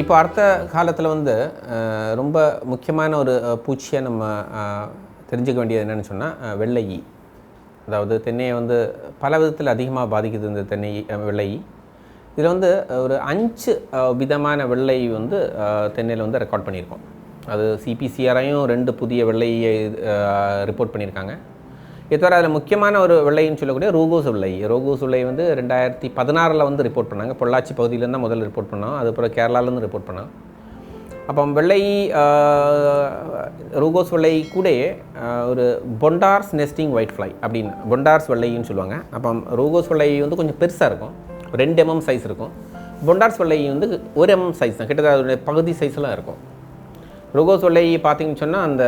இப்போ அடுத்த காலத்தில் வந்து ரொம்ப முக்கியமான ஒரு பூச்சியை நம்ம தெரிஞ்சுக்க வேண்டியது என்னென்னு சொன்னால் வெள்ளை ஈ அதாவது தென்னையை வந்து பல விதத்தில் அதிகமாக பாதிக்குது இந்த தென்னை வெள்ளை ஈ இதில் வந்து ஒரு அஞ்சு விதமான வெள்ளை வந்து தென்னையில் வந்து ரெக்கார்ட் பண்ணியிருக்கோம். அது சிபிசிஆரையும் ரெண்டு புதிய வெள்ளையை ரிப்போர்ட் பண்ணியிருக்காங்க. இதுவரை அதில் முக்கியமான ஒரு வெள்ளைன்னு சொல்லக்கூடிய ரோகோஸ் விலை ரோகோஸ் விலை வந்து ரெண்டாயிரத்தி பதினாறில் வந்து ரிப்போர்ட் பண்ணாங்க. பொள்ளாச்சி பகுதியிலேருந்து தான் முதல்ல ரிப்போர்ட் பண்ணோம். அதுக்கப்புறம் கேரளாலேருந்து ரிப்போர்ட் பண்ணோம். அப்போ வெள்ளை ரூகோஸ் வெள்ளை கூட ஒரு பொண்டார்ஸ் நெஸ்டிங் ஒயிட் ஃப்ளை அப்படின்னு பொண்டார்ஸ் வெள்ளைன்னு சொல்லுவாங்க. அப்போ ரூகோஸ் வெள்ளை வந்து கொஞ்சம் பெருசாக இருக்கும். ரெண்டு எம்எம் சைஸ் இருக்கும். பொண்டார்ஸ் வெள்ளை வந்து ஒரு எம்எம் சைஸ் தான். கிட்டத்தட்ட அதோடைய பகுதி சைஸ்லாம் இருக்கும். ருகோஸ் வெள்ளை பார்த்தீங்கன்னு சொன்னால் அந்த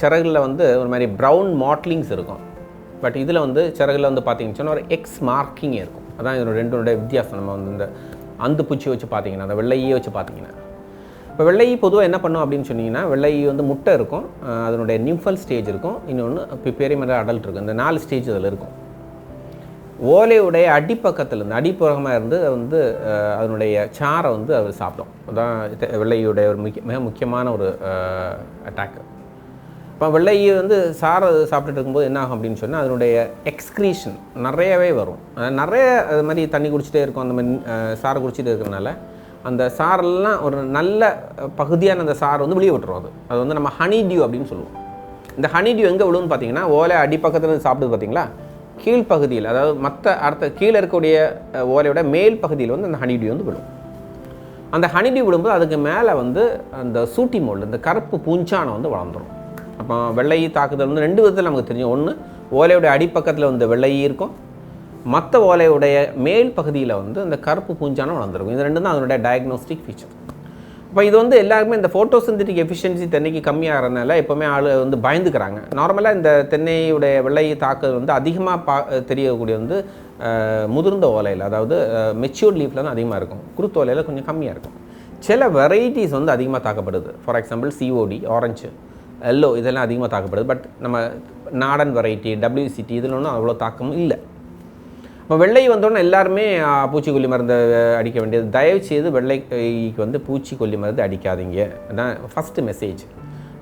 சிறகுல வந்து ஒரு மாதிரி ப்ரௌன் மாட்லிங்ஸ் இருக்கும். பட் இதில் வந்து சிறகுல வந்து பார்த்தீங்கன்னு சொன்னால் ஒரு எக்ஸ் மார்க்கிங்கே இருக்கும். அதான் இதோட ரெண்டோட வித்தியாசம். நம்ம வந்து இந்த அந்து பூச்சி வச்சு பார்த்தீங்கன்னா அந்த வெள்ளையே வச்சு பார்த்தீங்கன்னா. இப்போ வெள்ளை பொதுவாக என்ன பண்ணும் அப்படின்னு சொன்னீங்கன்னா வெள்ளை வந்து முட்டை இருக்கும் அதனுடைய நிம்ஃபல் ஸ்டேஜ் இருக்கும் இன்னொன்று இப்போ பெரிய மாதிரி அடல்ட் இருக்கும். இந்த நாலு ஸ்டேஜ் அதில் இருக்கும். ஓலையுடைய அடிப்பக்கத்தில் இருந்து அடிப்புறமாக இருந்து அது வந்து அதனுடைய சாரை வந்து அது சாப்பிடும். அதான் வெள்ளையுடைய ஒரு முக்கிய மிக முக்கியமான ஒரு அட்டாக்கு இப்போ வெள்ளையை வந்து சாரை சாப்பிட்டுட்டு இருக்கும்போது என்ன ஆகும் அப்படின்னு சொன்னால் அதனுடைய எக்ஸ்க்ரீஷன் நிறையவே வரும். நிறைய அது மாதிரி தண்ணி குடிச்சிட்டே இருக்கும் அந்த மாதிரி சாரை சாறை குடிச்சிட்டு இருக்கிறனால அந்த சாரெல்லாம் ஒரு நல்ல பகுதியான அந்த சாறு வந்து வெளியே விட்டுரும் அது. அது வந்து நம்ம ஹனி டியூ அப்படின்னு சொல்லுவோம். இந்த ஹனி டியூ எங்கே விழுன்னு பார்த்தீங்கன்னா ஓலை அடிப்பக்கத்தில் இருந்து சாப்பிடுது பார்த்தீங்களா? கீழ்ப்பகுதியில் அதாவது மற்ற அடுத்த கீழே இருக்கக்கூடிய ஓலையோட மேல் பகுதியில் வந்து அந்த ஹனிடியூ வந்து விழும். அந்த ஹனி டியூ விழும்போது அதுக்கு மேலே வந்து அந்த சூட்டி மோல்டு இந்த கருப்பு பூஞ்சானை வந்து வளர்ந்துரும். அப்போ வெள்ளை தாக்குதல் வந்து ரெண்டு விதத்தில் நமக்கு தெரியும். ஒன்று ஓலையோட அடிப்பக்கத்தில் வந்து வெள்ளை இருக்கும். மற்ற ஓலையுடைய மேல் பகுதியில் வந்து இந்த கருப்பு பூஞ்சானம் வளர்ந்துருக்கும். இது ரெண்டு தான் அதனுடைய டயக்னோஸ்டிக் ஃபீச்சர் இப்போ இது வந்து எல்லாருமே இந்த ஃபோட்டோ சிந்தட்டிக் எஃபிஷியன்சி தென்னைக்கு கம்மியாகிறதுனால எப்போவுமே ஆள் வந்து பயந்துக்கிறாங்க. நார்மலாக இந்த தென்னையுடைய வெள்ளை தாக்குதல் வந்து அதிகமாக பா தெரியக்கூடிய வந்து முதிர்ந்த ஓலையில் அதாவது மெச்சூர் லீஃபில் தான் அதிகமாக இருக்கும். குருத்து ஓலையில் கொஞ்சம் கம்மியாக இருக்கும். சில வெரைட்டிஸ் வந்து அதிகமாக தாக்கப்படுது. For example COD orange yellow இதெல்லாம் அதிகமாக தாக்கப்படுது. பட் நம்ம நாடன் வெரைட்டி டபிள்யூசிடி இதில் ஒன்றும் அவ்வளோ தாக்கமும் இல்லை. இப்போ வெள்ளை வந்தோடனே எல்லாருமே பூச்சிக்கொல்லி மருந்து அடிக்க வேண்டியது. தயவு செய்து வெள்ளைக்கு வந்து பூச்சிக்கொல்லி மருந்து அடிக்காதீங்க. அதான் ஃபஸ்ட்டு மெசேஜ்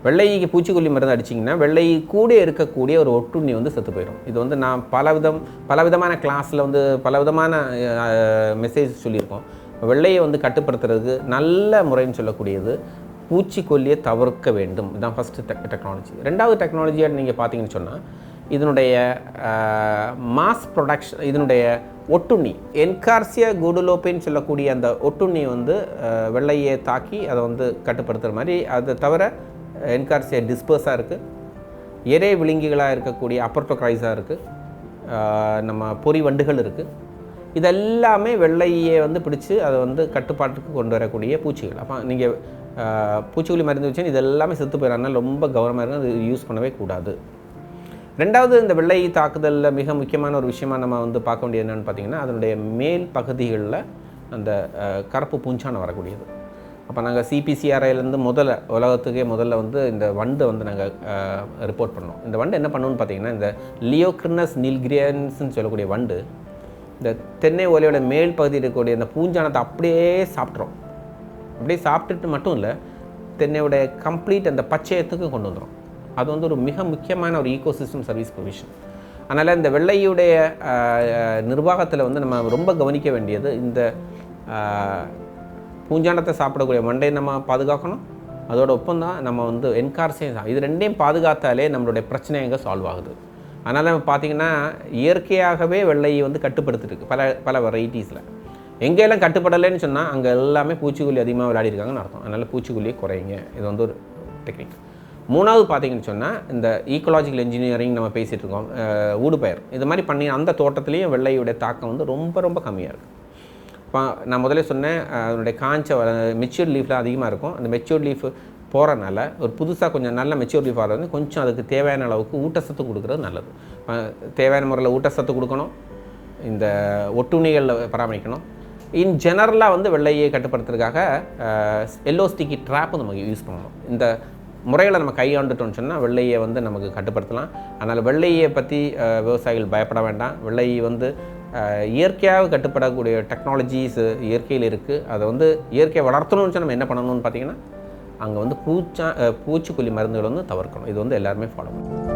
வெள்ளைக்கு பூச்சிக்கொல்லி மருந்து அடிச்சிங்கன்னா வெள்ளை கூட இருக்கக்கூடிய ஒரு ஒட்டுண்ணி வந்து செத்து போயிடும். இது வந்து நான் பல விதம் பல விதமான கிளாஸில் வந்து பல விதமான மெசேஜ் சொல்லியிருக்கோம். வெள்ளையை வந்து கட்டுப்படுத்துறதுக்கு நல்ல முறைன்னு சொல்லக்கூடியது பூச்சிக்கொல்லியை தவிர்க்க வேண்டும். இதுதான் ஃபஸ்ட்டு டெக் டெக்னாலஜி ரெண்டாவது டெக்னாலஜியாக நீங்கள் பார்த்தீங்கன்னு சொன்னால் இதனுடைய மாஸ் ப்ரொடக்ஷன் இதனுடைய ஒட்டுண்ணி என்கார்சியா குடுலோப்பின்னு சொல்லக்கூடிய அந்த ஒட்டுண்ணி வந்து வெள்ளையை தாக்கி அதை வந்து கட்டுப்படுத்துகிற மாதிரி அதை தவிர என்கார்சியா டிஸ்பர்ஸாக இருக்குது இறை விழுங்கிகளாக இருக்கக்கூடிய அப்பர்டோக்ரைஸாக இருக்குது நம்ம பொறி வண்டுகள் இருக்குது இதெல்லாமே வெள்ளையை வந்து பிடிச்சு அதை வந்து கட்டுப்பாட்டுக்கு கொண்டு வரக்கூடிய பூச்சிகள். அப்போ நீங்கள் பூச்சிக்கொல்லி மருந்து வச்சு இது எல்லாமே செத்து போயிடறதுனால ரொம்ப கவனமாக இருக்கும் அது யூஸ் பண்ணவே கூடாது. ரெண்டாவது இந்த வெள்ளை தாக்குதலில் மிக முக்கியமான ஒரு விஷயமா நம்ம வந்து பார்க்க வேண்டியது என்னென்னு பார்த்தீங்கன்னா அதனுடைய மேல் பகுதிகளில் அந்த கருப்பு பூஞ்சானம் வரக்கூடியது. அப்போ நாங்கள் சிபிசிஆர்ஐலேருந்து முதல்ல உலகத்துக்கே முதல்ல வந்து இந்த வண்டை வந்து நாங்கள் ரிப்போர்ட் பண்ணோம். இந்த வண்டு என்ன பண்ணுன்னு பார்த்தீங்கன்னா இந்த லியோக்ரினஸ் நில்கிரியன்ஸ்னு சொல்லக்கூடிய வண்டு இந்த தென்னை ஓலையோட மேல் பகுதியில் இருக்கக்கூடிய இந்த பூஞ்சானத்தை அப்படியே சாப்பிட்றோம் அப்படியே சாப்பிட்டுட்டு மட்டும் இல்லை தென்னையோடைய கம்ப்ளீட் அந்த பச்சையத்துக்கு கொண்டு வந்துடும் அது வந்து ஒரு மிக முக்கியமான ஒரு ஈகோசிஸ்டம் சர்வீஸ் ப்ரொவிஷன் அதனால் இந்த வெள்ளையுடைய நிர்வாகத்தில் வந்து நம்ம ரொம்ப கவனிக்க வேண்டியது இந்த ஆஹ், பூஞ்சானத்தை சாப்பிடக்கூடிய மண்டையை நம்ம பாதுகாக்கணும். அதோட ஒப்பந்தம் நம்ம வந்து என்கார்சையும் இது ரெண்டையும் பாதுகாத்தாலே நம்மளுடைய பிரச்சனை எங்கே சால்வ் ஆகுது. அதனால் நம்ம பார்த்தீங்கன்னா இயற்கையாகவே வெள்ளையை வந்து கட்டுப்படுத்திட்டு பல பல வெரைட்டிஸில் எங்கெல்லாம் கட்டுப்படலைன்னு சொன்னால் அங்கே எல்லாமே பூச்சிக்கொல்லி அதிகமாக விளையாடிருக்காங்கன்னு அர்த்தம். அதனால் பூச்சிக்கொல்லியை குறையுங்க. இது வந்து ஒரு டெக்னிக் மூணாவது பார்த்தீங்கன்னு சொன்னால் இந்த ஈக்கோலாஜிக்கல் இன்ஜினியரிங் நம்ம பேசிகிட்டு இருக்கோம் ஊடுபயர் ஊடுபயிர் இது மாதிரி பண்ணி அந்த தோட்டத்துலேயும் வெள்ளையுடைய தாக்கம் வந்து ரொம்ப ரொம்ப கம்மியாக இருக்குது இப்போ நான் முதல்ல சொன்னேன் அதனுடைய காஞ்ச மெச்சூர் லீஃப்லாம் அதிகமாக இருக்கும். அந்த மெச்சூர் லீஃப் போகிறனால ஒரு புதுசாக கொஞ்சம் நல்ல மெச்சூர் லீஃப் வந்து கொஞ்சம் அதுக்கு தேவையான அளவுக்கு ஊட்டச்சத்து கொடுக்குறது நல்லது. தேவையான முறையில் ஊட்டச்சத்து கொடுக்கணும் இந்த ஒட்டுணிகளில் பராமரிக்கணும். இன் ஜெனரலாக வந்து வெள்ளையை கட்டுப்படுத்துறதுக்காக எல்லோ ஸ்டிக்கி ட்ராப் நமக்கு யூஸ் பண்ணணும். இந்த முறைகளை நம்ம கையாண்டுட்டோம்னு சொன்னால் வெள்ளையை வந்து நமக்கு கட்டுப்படுத்தலாம். அதனால் வெள்ளையை பற்றி விவசாயிகள் பயப்பட வேண்டாம். வெள்ளை வந்து இயற்கையாக கட்டுப்படக்கூடிய டெக்னாலஜிஸ் இயற்கையில் இருக்குது அதை வந்து இயற்கையை வளர்த்தணும்னு சொன்னால் நம்ம என்ன பண்ணணும்னு பார்த்தீங்கன்னா அங்கே வந்து பூச்சா பூச்சிக்கொல்லி மருந்துகள் வந்து தவிர்க்கணும். இது வந்து எல்லாருமே ஃபாலோ பண்ணணும்.